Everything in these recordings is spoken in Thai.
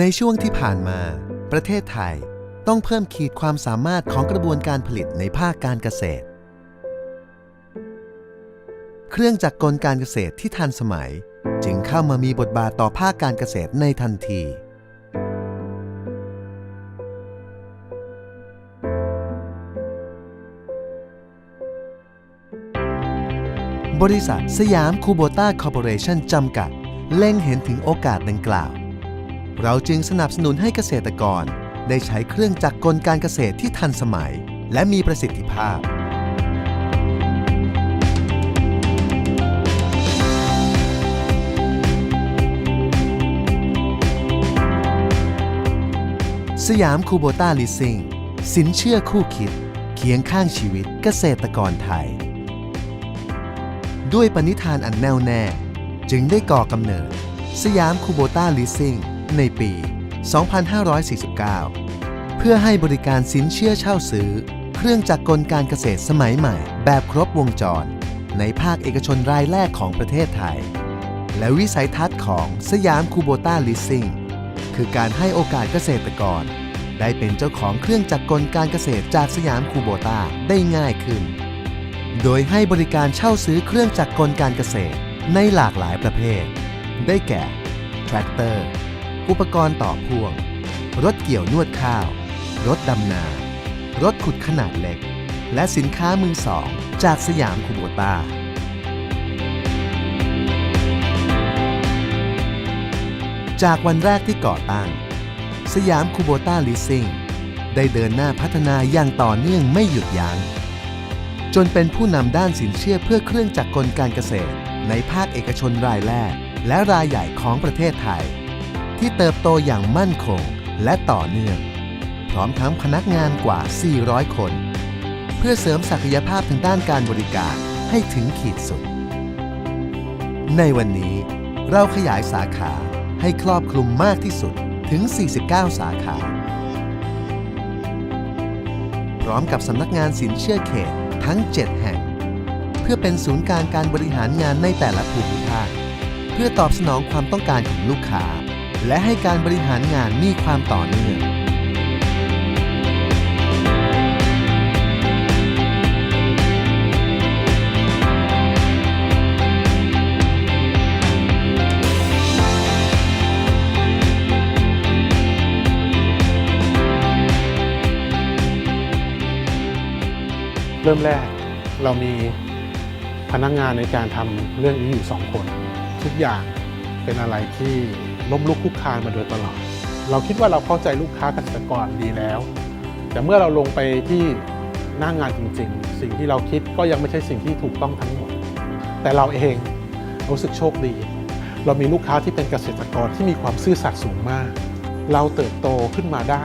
ในช่วงที่ผ่านมา ประเทศไทยต้องเพิ่มขีดความสามารถของกระบวนการผลิตในภาคการเกษตร เครื่องจักรกลการเกษตรที่ทันสมัย จึงเข้ามามีบทบาทต่อภาคการเกษตรในทันที บริษัทสยามคูโบต้าคอร์ปอเรชั่นจำกัด เล็งเห็นถึงโอกาสดังกล่าว เราจึงสนับสนุนให้เกษตรกร ได้ใช้เครื่องจักรกลการเกษตรที่ทันสมัย และมีประสิทธิภาพ สยามคูโบต้าลิสซิ่งสินเชื่อคู่คิด เคียงข้างชีวิตเกษตรกรไทย ด้วยปณิธานอันแน่วแน่ จึงได้ก่อกำเนิด สยามคูโบต้าลิสซิ่ง ในปี 2549 เพื่อให้บริการสินเชื่อเช่าซื้อ เครื่องจักรกลการเกษตรสมัยใหม่ แบบครบวงจร ในภาคเอกชนรายแรกของประเทศไทย และวิสัยทัศน์ของสยามคูโบต้าลิสซิ่งคือการให้โอกาสเกษตรกร ได้เป็นเจ้าของเครื่องจักรกลการเกษตรจากสยามคูโบต้าได้ง่ายขึ้น โดยให้บริการเช่าซื้อเครื่องจักรกลการเกษตรในหลากหลายประเภท ได้แก่ แทรกเตอร์ อุปกรณ์ต่อพ่วง รถเกี่ยวนวดข้าว รถดำนา รถขุดขนาดเล็ก และสินค้ามือสอง จากสยามคูโบต้าจากวันแรกที่ก่อตั้ง สยามคูโบต้าลิสซิ่งได้เดินหน้าพัฒนาอย่างต่อเนื่องไม่หยุดยัง้ง จนเป็นผู้นำด้านสินเชื่อเพื่อเครื่องจักรกลการเกษตร ในภาคเอกชนรายแรก และรายใหญ่ของประเทศไทย ที่เติบโตอย่างมั่นคงและต่อเนื่อง พร้อมทั้งพนักงานกว่า 400 คน เพื่อเสริมศักยภาพทางด้านการบริการให้ถึงขีดสุด ในวันนี้เราขยายสาขาให้ครอบคลุมมากที่สุดถึง 49 สาขา พร้อมกับสำนักงานสินเชื่อเขตทั้ง 7 แห่ง เพื่อเป็นศูนย์กลางการบริหารงานในแต่ละภูมิภาค เพื่อตอบสนองความต้องการของลูกค้า และให้การบริหารงานมีความต่อเนื่องเริ่มแรกเรามีพนักงานในการทำเรื่องนี้อยู่สองคน ทุกอย่างเป็นอะไรที่ ล้มลุกคลุกคลานมาโดยตลอด เราคิดว่าเราเข้าใจลูกค้าเกษตรกรดีแล้ว แต่เมื่อเราลงไปที่หน้างงานจริง ๆ สิ่งที่เราคิดก็ยังไม่ใช่สิ่งที่ถูกต้องทั้งหมด แต่เราเองรู้สึกโชคดี เรามีลูกค้าที่เป็นเกษตรกรที่มีความซื่อสัตย์สูงมาก เราเติบโตขึ้นมาได้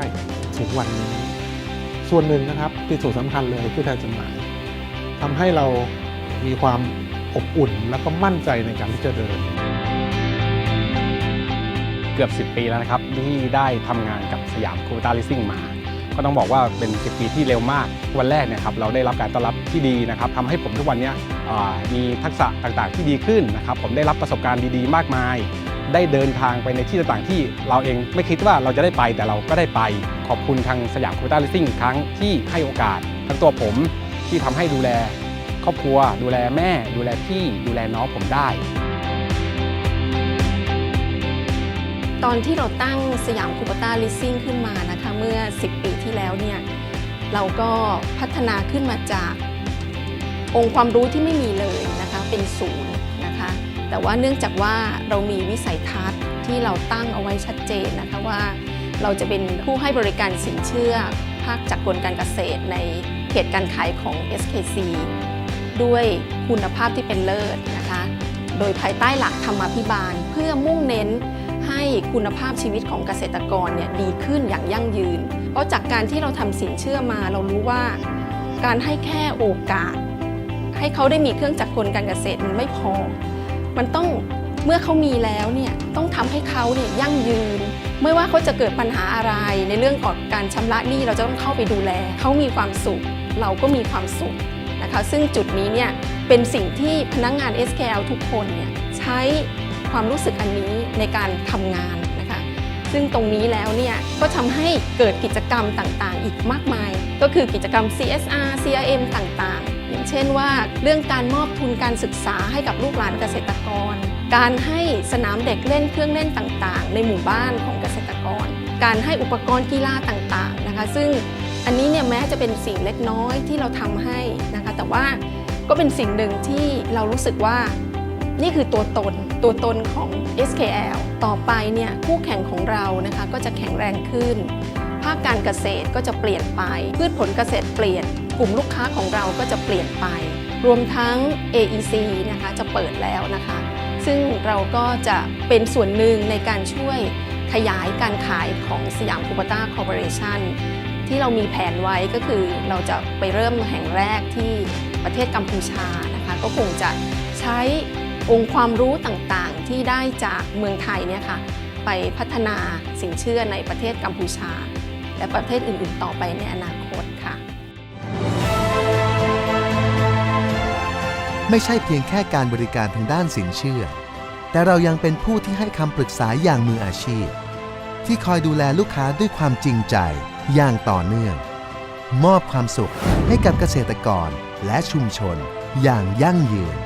ถึงวันนี้ ส่วนหนึ่งนะครับที่ส่วนสำคัญเลยผู้แทนจำหน่ายทำให้เรามีความอบอุ่นและก็มั่นใจในการที่จะเดิน กือบ 10 ปีแล้วนะครับ ที่ได้ทำงานกับสยามคูตาลิซิ่งมา ก็ต้องบอกว่าเป็น 10 ปีที่เร็วมาก วันแรกเนะครับเราได้รับการต้อนรับที่ดีนะครับทำให้ผมทุกวันนี้มีทักษะต่างๆที่ดีขึ้นนะครับ ผมได้รับประสบการณ์ดีๆ มากมาย ได้เดินทางไปในที่ต่างๆที่เราเองไม่คิดว่าเราจะได้ไปแต่เราก็ได้ไป ขอบคุณทางสยามคูตาลิซิ่งอีกครั้งที่ให้โอกาส ทั้งตัวผมที่ทำให้ดูแลครอบครัว ดูแลแม่ ดูแลพี่ ดูแลน้องผมได้ ตอนที่เราตั้งสยามคูปต้าลิสซิ่งขึ้นมานะคะเมื่อ 10 ปีที่แล้วเนี่ยเราก็พัฒนาขึ้นมาจากองค์ความรู้ที่ไม่มีเลยนะคะเป็นศูนย์นะคะแต่ว่าเนื่องจากว่าเรามีวิสัยทัศน์ที่เราตั้งเอาไว้ชัดเจนนะคะว่าเราจะเป็นผู้ให้บริการสินเชื่อภาคจักกลการเกษตรในเขตการขายของ SKC ด้วยคุณภาพที่เป็นเลิศนะคะ โดยภายใต้หลักธรรมาภิบาลเพื่อมุ่งเน้น คุณภาพชีวิตของเกษตรกรเนี่ยดีขึ้นอย่างยั่งยืน เพราะจากการที่เราทำสินเชื่อมาเรารู้ว่า การให้แค่โอกาส ให้เขาได้มีเครื่องจักรกลการเกษตรมันไม่พอ มันต้องเมื่อเขามีแล้วเนี่ยต้องทำให้เขาเนี่ยยั่งยืน ไม่ว่าเขาจะเกิดปัญหาอะไรในเรื่องของการชำระหนี้เราจะต้องเข้าไปดูแลเขามีความสุข เราก็มีความสุขนะคะ ซึ่งจุดนี้เนี่ยเป็นสิ่งที่พนักงงาน SKL ทุกคนเนี่ยใช้ ความรู้สึกอันนี้ในการทำงานนะคะ ซึ่งตรงนี้แล้วเนี่ยก็ทำให้เกิดกิจกรรมต่างๆ อีกมากมาย ก็คือกิจกรรม CSR CRM ต่างๆ อย่างเช่นว่าเรื่องการมอบทุนการศึกษาให้กับลูกหลานเกษตรกร การให้สนามเด็กเล่นเครื่องเล่นต่างๆ ในหมู่บ้านของเกษตรกร การให้อุปกรณ์กีฬาต่างๆนะคะ ซึ่งอันนี้เนี่ยแม้จะเป็นสิ่งเล็กน้อยที่เราทำให้นะคะ แต่ว่าก็เป็นสิ่งหนึ่งที่เรารู้สึกว่า นี่คือตัวตนตัวตนของ SKL ต่อไปเนี่ยคู่แข่งของเรานะคะก็จะแข็งแรงขึ้น ภาคการเกษตรก็จะเปลี่ยนไป พืชผลเกษตรเปลี่ยน กลุ่มลูกค้าของเราก็จะเปลี่ยนไป รวมทั้ง AEC นะคะจะเปิดแล้วนะคะ ซึ่งเราก็จะเป็นส่วนหนึ่งในการช่วยขยายการขายของสยามคูปต้าคอร์ปอเรชันที่เรามีแผนไว้ก็คือเราจะไปเริ่มแห่งแรกที่ประเทศกัมพูชานะคะ ก็คงจะใช้ องค์ความรู้ต่างๆ ที่ได้จากเมืองไทยเนี่ยค่ะไปพัฒนาสินเชื่อในประเทศกัมพูชา และประเทศอื่นๆ ต่อไปในอนาคตค่ะ ไม่ใช่เพียงแค่การบริการทางด้านสินเชื่อ แต่เรายังเป็นผู้ที่ให้คำปรึกษาอย่างมืออาชีพ ที่คอยดูแลลูกค้าด้วยความจริงใจอย่างต่อเนื่อง มอบความสุขให้กับเกษตรกรและชุมชนอย่างยั่งยืน